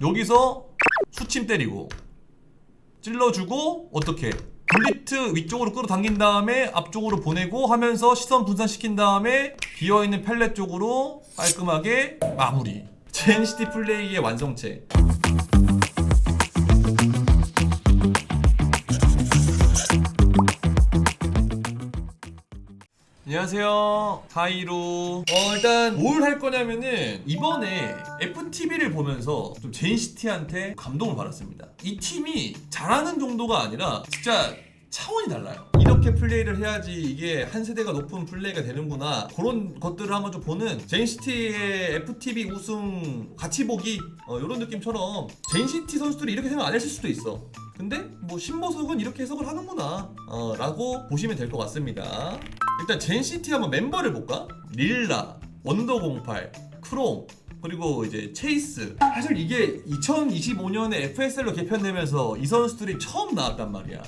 여기서 수침 때리고 찔러주고 어떻게? 블리트 위쪽으로 끌어당긴 다음에 앞쪽으로 보내고 하면서 시선 분산시킨 다음에 비어있는 펠렛 쪽으로 깔끔하게 마무리. 젠시티 플레이의 완성체 안녕하세요. 타이로. 어, 일단 뭘 할 거냐면은 이번에 FTV를 보면서 좀 젠시티한테 감동을 받았습니다. 이 팀이 잘하는 정도가 아니라 진짜 차원이 달라요. 이렇게 플레이를 해야지 이게 한 세대가 높은 플레이가 되는구나. 그런 것들을 한번 좀 보는 젠시티의 FTV 우승 같이 보기 어, 이런 느낌처럼 젠시티 선수들이 이렇게 생각 안 했을 수도 있어. 근데 뭐 신보석은 이렇게 해석을 하는구나 어, 라고 보시면 될 것 같습니다. 일단 젠시티 한번 멤버를 볼까? 릴라, 원더08, 크롱, 그리고 이제 체이스. 사실 이게 2025년에 FSL로 개편되면서 이 선수들이 처음 나왔단 말이야.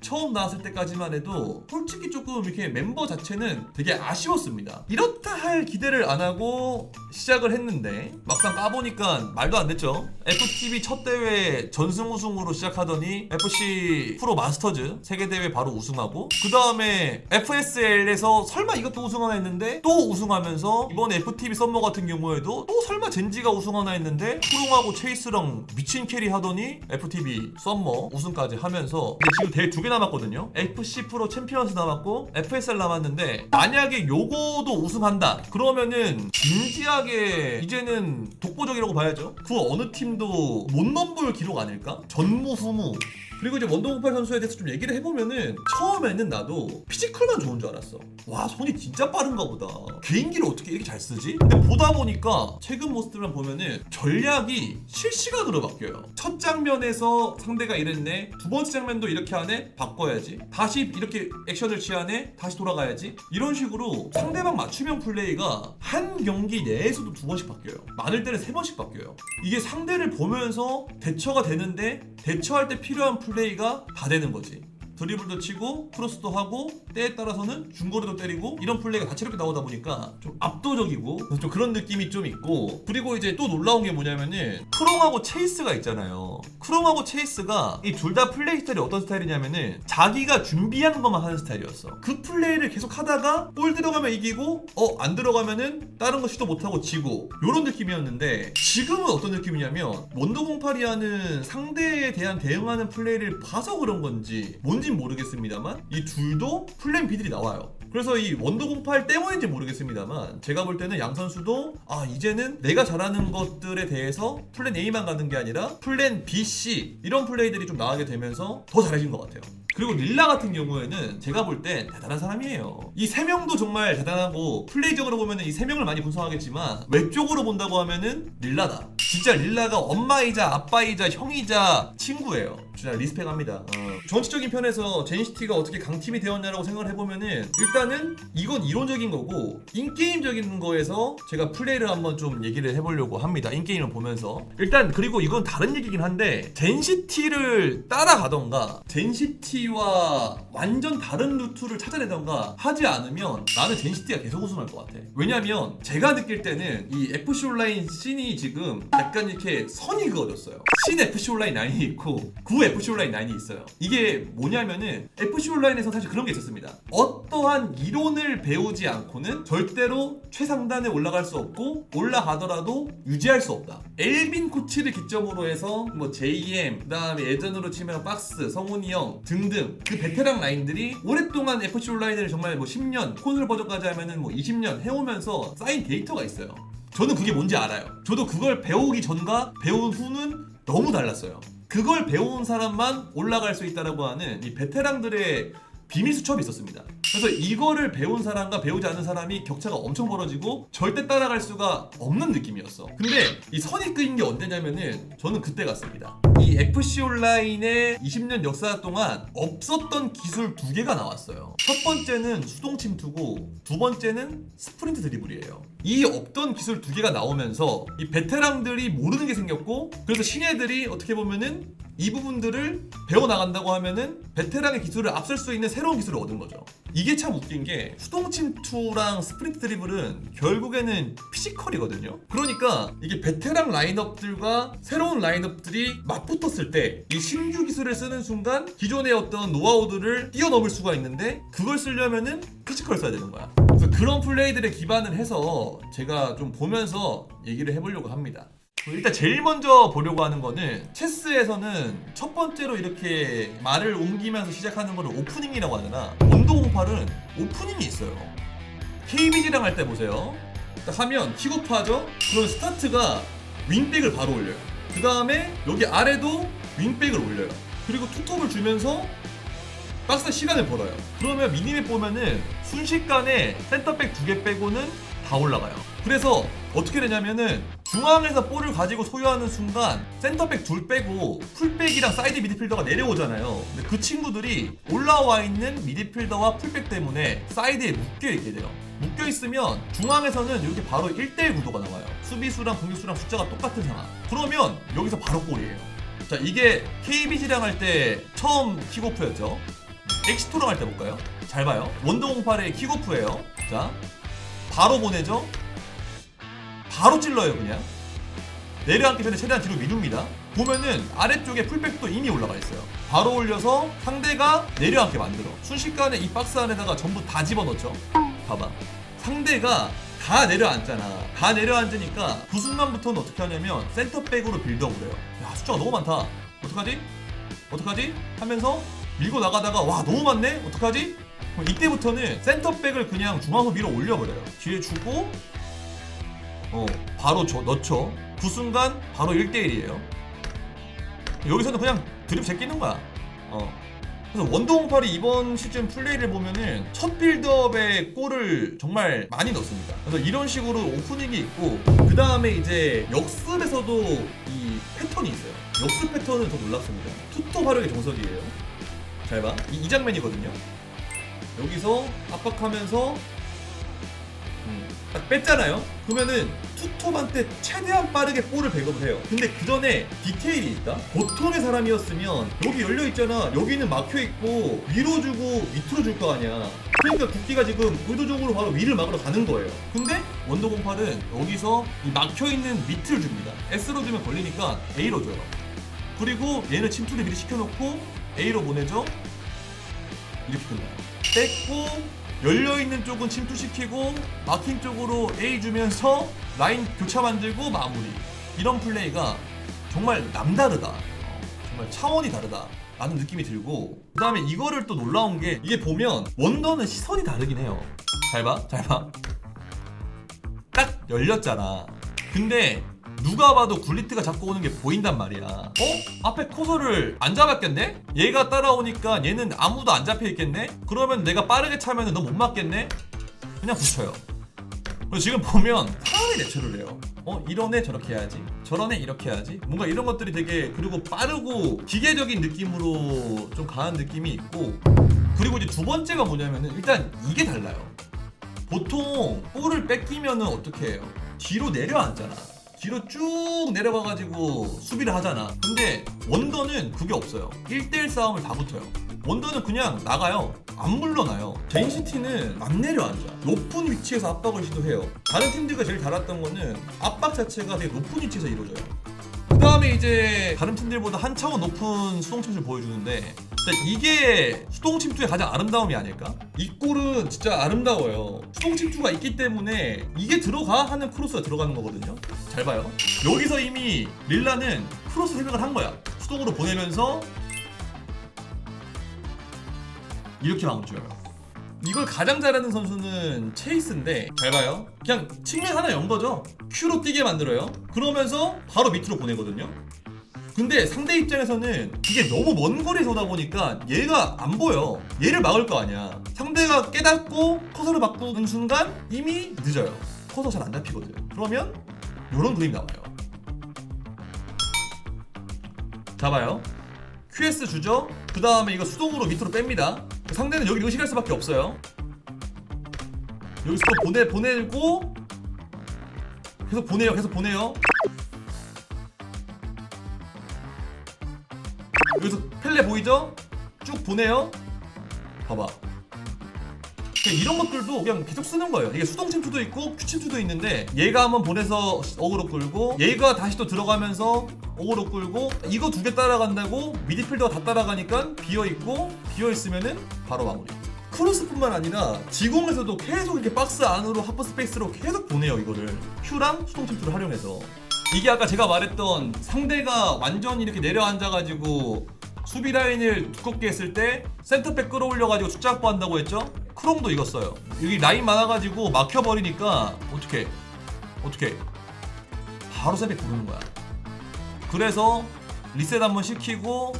처음 나왔을 때까지만 해도 솔직히 조금 이렇게 멤버 자체는 되게 아쉬웠습니다. 이렇다 할 기대를 안 하고 시작을 했는데 막상 까보니까 말도 안 됐죠. FTV 첫 대회 전승 우승으로 시작하더니 FC 프로 마스터즈 세계 대회 바로 우승하고 그 다음에 FSL에서 설마 이것도 우승하나 했는데 또 우승하면서 이번에 FTV 썸머 같은 경우에도 또 설마 젠지가 우승하나 했는데 프롱하고 체이스랑 미친 캐리 하더니 FTV 썸머 우승까지 하면서 근데 지금 대회 두 개 남았거든요. FC 프로 챔피언스 남았고 FSL 남았는데 만약에 요거도 우승한다 그러면은 진지하게 이제는 독보적이라고 봐야죠. 그 어느 팀도 못 넘볼 기록 아닐까? 전무후무 그리고 이제 원더우팔 선수에 대해서 좀 얘기를 해보면은 처음에는 나도 피지컬만 좋은 줄 알았어. 와 손이 진짜 빠른가 보다. 개인기를 어떻게 이렇게 잘 쓰지? 근데 보다 보니까 최근 모습들만 보면은 전략이 실시간으로 바뀌어요. 첫 장면에서 상대가 이랬네. 두 번째 장면도 이렇게 하네. 바꿔야지. 다시 이렇게 액션을 취하네. 다시 돌아가야지. 이런 식으로 상대방 맞춤형 플레이가 한 경기 내에서도 두 번씩 바뀌어요. 많을 때는 세 번씩 바뀌어요. 이게 상대를 보면서 대처가 되는데 대처할 때 필요한 플레이가 다 되는 거지. 드리블도 치고 크로스도 하고 때에 따라서는 중거리도 때리고 이런 플레이가 다채롭게 나오다 보니까 좀 압도적이고 좀 그런 느낌이 좀 있고. 그리고 이제 또 놀라운 게 뭐냐면은 크롱하고 체이스가 있잖아요. 크롱하고 체이스가 이 둘 다 플레이 스타일이 어떤 스타일이냐면은 자기가 준비한 것만 하는 스타일이었어. 그 플레이를 계속 하다가 볼 들어가면 이기고 어 안 들어가면은 다른 거 시도 못하고 지고. 요런 느낌이었는데 지금은 어떤 느낌이냐면 원더공팔이 하는 상대에 대한 대응하는 플레이를 봐서 그런 건지 뭔진 모르겠습니다만 이 둘도 플랜 B들이 나와요. 그래서 이 원더공팔 때문인지 모르겠습니다만 제가 볼 때는 양 선수도 아 이제는 내가 잘하는 것들에 대해서 플랜 A만 가는 게 아니라 플랜 B, C 이런 플레이들이 좀 나가게 되면서 더 잘해진 것 같아요. 그리고 릴라 같은 경우에는 제가 볼 땐 대단한 사람이에요. 이 세 명도 정말 대단하고 플레이적으로 보면 이 세 명을 많이 분석하겠지만 외적으로 본다고 하면은 릴라다. 진짜 릴라가 엄마이자 아빠이자 형이자 친구예요. 진짜 리스펙합니다. 어. 정치적인 편에서 제니시티가 어떻게 강팀이 되었냐라고 생각을 해보면은 일단은 이건 이론적인 거고 인게임적인 거에서 제가 플레이를 한번 좀 얘기를 해보려고 합니다. 인게임을 보면서 일단 그리고 이건 다른 얘기긴 한데 젠시티를 따라가던가 젠시티와 완전 다른 루트를 찾아내던가 하지 않으면 나는 젠시티가 계속 우승할 것 같아. 왜냐면 제가 느낄 때는 이 FC 온라인 씬이 지금 약간 이렇게 선이 그어졌어요. 신 FC 온라인 9이 있고 구 FC 온라인 9이 있어요. 이게 뭐냐면은 FC 온라인에서 사실 그런 게 있었습니다. 어떠한 이론을 배우지 않고는 절대로 최상단에 올라갈 수 없고 올라가더라도 유지할 수 없다. 엘빈 코치를 기점으로 해서 뭐 JM 그다음에 예전으로 치면 박스, 성훈이 형 등등 그 베테랑 라인들이 오랫동안 FC 온라인을 정말 뭐 10년 콘솔 버전까지 하면은 뭐 20년 해오면서 쌓인 데이터가 있어요. 저는 그게 뭔지 알아요. 저도 그걸 배우기 전과 배운 후는 너무 달랐어요. 그걸 배운 사람만 올라갈 수 있다라고 하는 이 베테랑들의 비밀 수첩이 있었습니다. 그래서 이거를 배운 사람과 배우지 않은 사람이 격차가 엄청 벌어지고 절대 따라갈 수가 없는 느낌이었어. 근데 이 선이 끄인 게 언제냐면은 저는 그때 갔습니다. 이 FC 온라인의 20년 역사 동안 없었던 기술 두 개가 나왔어요. 첫 번째는 수동 침투고 두 번째는 스프린트 드리블이에요. 이 없던 기술 두 개가 나오면서 이 베테랑들이 모르는 게 생겼고 그래서 신예들이 어떻게 보면은 이 부분들을 배워 나간다고 하면은 베테랑의 기술을 앞설 수 있는 새로운 기술을 얻은 거죠. 이게 참 웃긴 게 수동 침투랑 스프린트 드리블은 결국에는 피지컬이거든요. 그러니까 이게 베테랑 라인업들과 새로운 라인업들이 맞붙었을 때 이 신규 기술을 쓰는 순간 기존의 어떤 노하우들을 뛰어넘을 수가 있는데 그걸 쓰려면은 피지컬을 써야 되는 거야. 그래서 그런 플레이들에 기반을 해서 제가 좀 보면서 얘기를 해보려고 합니다. 일단 제일 먼저 보려고 하는 거는 체스에서는 첫 번째로 이렇게 말을 옮기면서 시작하는 거를 오프닝이라고 하잖아. 원동홍팔은 오프닝이 있어요. KBG랑 할 때 보세요. 딱 하면 킥오프 하죠? 그럼 스타트가 윙백을 바로 올려요. 그 다음에 여기 아래도 윙백을 올려요. 그리고 투톱을 주면서 박스 시간을 벌어요. 그러면 미니맵 보면은 순식간에 센터백 두 개 빼고는 다 올라가요. 그래서 어떻게 되냐면은 중앙에서 볼을 가지고 소유하는 순간 센터백 둘 빼고 풀백이랑 사이드 미드필더가 내려오잖아요. 근데 그 친구들이 올라와 있는 미드필더와 풀백 때문에 사이드에 묶여 있게 돼요. 묶여 있으면 중앙에서는 이렇게 바로 1대1 구도가 나와요. 수비수랑 공격수랑 숫자가 똑같은 상황. 그러면 여기서 바로 골이에요. 자, 이게 KBG랑 할 때 처음 킥오프였죠. 엑시토랑 할 때 볼까요? 잘 봐요. 원더공팔의 킥오프예요. 자, 바로 보내죠. 바로 찔러요 그냥. 내려앉기 전에 최대한 뒤로 미룹니다. 보면은 아래쪽에 풀백도 이미 올라가 있어요. 바로 올려서 상대가 내려앉게 만들어. 순식간에 이 박스 안에다가 전부 다 집어넣죠. 봐봐. 상대가 다 내려앉잖아. 다 내려앉으니까 그 순간부터는 어떻게 하냐면 센터백으로 빌드업을 해요. 야 숫자가 너무 많다. 어떡하지? 어떡하지? 하면서 밀고 나가다가 와 너무 많네? 어떡하지? 이때부터는 센터백을 그냥 중앙으로 밀어 올려버려요. 뒤에 주고 어 바로 줘, 넣죠. 그 순간 바로 1대1이에요. 여기서는 그냥 드립 제끼는 거야. 어. 그래서 원동팔이 이번 시즌 플레이를 보면은 첫 빌드업에 골을 정말 많이 넣습니다. 그래서 이런 식으로 오프닝이 있고 그 다음에 이제 역습에서도 이 패턴이 있어요. 역습 패턴은 더 놀랍습니다. 투톱 화력의 정석이에요. 잘 봐. 이, 이 장면이거든요. 여기서 압박하면서 음, 딱 뺐잖아요. 그러면은 투톱한테 최대한 빠르게 볼을 배급을 해요. 근데 그 전에 디테일이 있다. 보통의 사람이었으면 여기 열려 있잖아. 여기는 막혀 있고 위로 주고 밑으로 줄 거 아니야. 그러니까 국기가 지금 의도적으로 바로 위를 막으러 가는 거예요. 근데 원더공팔은 여기서 이 막혀 있는 밑을 줍니다. S로 주면 걸리니까 A로 줘요. 그리고 얘는 침투를 미리 시켜놓고 A로 보내죠. 이렇게 끝나요. 뺐고 열려있는 쪽은 침투시키고 막힌 쪽으로 A 주면서 라인 교차 만들고 마무리. 이런 플레이가 정말 남다르다. 어, 정말 차원이 다르다 라는 느낌이 들고 그 다음에 이거를 또 놀라운 게 이게 보면 원더는 시선이 다르긴 해요. 잘 봐 잘 봐 딱 열렸잖아. 근데 누가 봐도 굴리트가 잡고 오는 게 보인단 말이야. 어? 앞에 코서를 안 잡았겠네? 얘가 따라오니까 얘는 아무도 안 잡혀 있겠네? 그러면 내가 빠르게 차면 너 못 맞겠네? 그냥 붙여요. 그리고 지금 보면 사람이 대처를 해요. 어애 저렇게 해야지. 애 이렇게 해야지. 뭔가 이런 것들이 되게 그리고 빠르고 기계적인 느낌으로 좀 강한 느낌이 있고 그리고 이제 두 번째가 뭐냐면은 일단 이게 달라요. 보통 볼을 뺏기면은 어떻게 해요? 뒤로 내려앉잖아. 뒤로 쭉 내려가가지고 수비를 하잖아. 근데 원더는 그게 없어요. 1대1 싸움을 다 붙어요. 원더는 그냥 나가요. 안 물러나요. 제인시티는 안 내려앉아. 높은 위치에서 압박을 시도해요. 다른 팀들과 제일 달랐던 거는 압박 자체가 되게 높은 위치에서 이루어져요. 그 다음에 이제 다른 팀들보다 한 차원 높은 수동 침투를 보여주는데 진짜 이게 수동 침투의 가장 아름다움이 아닐까? 이 골은 진짜 아름다워요. 수동 침투가 있기 때문에 이게 들어가 하는 크로스가 들어가는 거거든요. 잘 봐요. 여기서 이미 릴라는 크로스 생각을 한 거야. 수동으로 보내면서 이렇게 줘요. 이걸 가장 잘하는 선수는 체이스인데 잘 봐요. 그냥 측면 하나 연 거죠. 큐로 뛰게 만들어요. 그러면서 바로 밑으로 보내거든요. 근데 상대 입장에서는 이게 너무 먼 거리에서 오다 보니까 얘가 안 보여. 얘를 막을 거 아니야. 상대가 깨닫고 커서를 바꾸는 순간 이미 늦어요. 커서 잘 안 잡히거든. 그러면 이런 그림이 나와요. 잡아요. QS 주죠. 그 다음에 이거 수동으로 밑으로 뺍니다. 상대는 여기 의식할 수밖에 없어요. 여기서 또 보내 보내고 계속 보내요. 계속 보내요. 여기서 펠레 보이죠? 쭉 보내요. 봐봐. 이런 것들도 그냥 계속 쓰는 거예요. 이게 수동 침투도 있고 큐 침투도 있는데 얘가 한번 보내서 어그로 끌고 얘가 다시 또 들어가면서 어그로 끌고 이거 두 개 따라간다고 미드필더가 다 따라가니까 비어 있고 비어 있으면은 바로 마무리. 크로스뿐만 아니라 지공에서도 계속 이렇게 박스 안으로 하프 스페이스로 계속 보내요 이거를 큐랑 수동 침투를 활용해서 이게 아까 제가 말했던 상대가 완전히 이렇게 내려앉아가지고 수비 라인을 두껍게 했을 때 센터백 끌어올려가지고 숫자 확보한다고 했죠? 크롬도 이거 써요. 여기 라인 많아가지고 막혀버리니까 어떻게 어떻게 바로 센터백 부르는 거야. 그래서 리셋 한번 시키고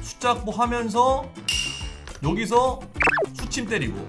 숫자 확보하면서 여기서 수침 때리고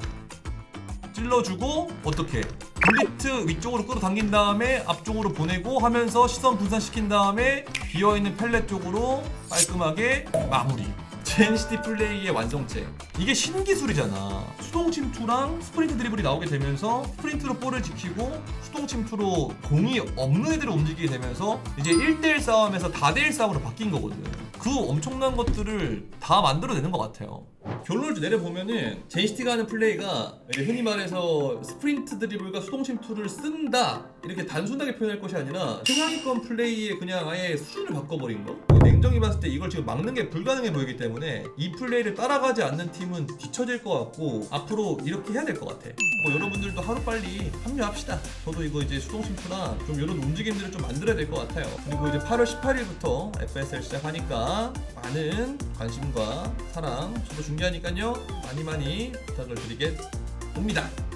찔러주고 어떻게? 블리트 위쪽으로 끌어당긴 다음에 앞쪽으로 보내고 하면서 시선 분산시킨 다음에 비어있는 펠렛 쪽으로 깔끔하게 마무리 젠시티 플레이의 완성체. 이게 신기술이잖아. 수동 침투랑 스프린트 드리블이 나오게 되면서 스프린트로 볼을 지키고 수동 침투로 공이 없는 애들을 움직이게 되면서 이제 1대1 싸움에서 다대1 싸움으로 바뀐 거거든. 그 엄청난 것들을 다 만들어내는 것 같아요. 결론을 좀 내려보면은 제이스티가 하는 플레이가 흔히 말해서 스프린트 드리블과 수동 침투를 쓴다. 이렇게 단순하게 표현할 것이 아니라 최상위권 플레이에 그냥 아예 수준을 바꿔버린 거 냉정히 봤을 때 이걸 지금 막는 게 불가능해 보이기 때문에 이 플레이를 따라가지 않는 팀은 뒤처질 것 같고 앞으로 이렇게 해야 될 것 같아. 뭐 여러분들도 하루빨리 합류합시다. 저도 이거 이제 수동 침투나 좀 이런 움직임들을 좀 만들어야 될 것 같아요. 그리고 이제 8월 18일부터 FSL 시작하니까 많은 관심과 사랑 저도 중요하니까요. 많이 많이 부탁을 드리겠습니다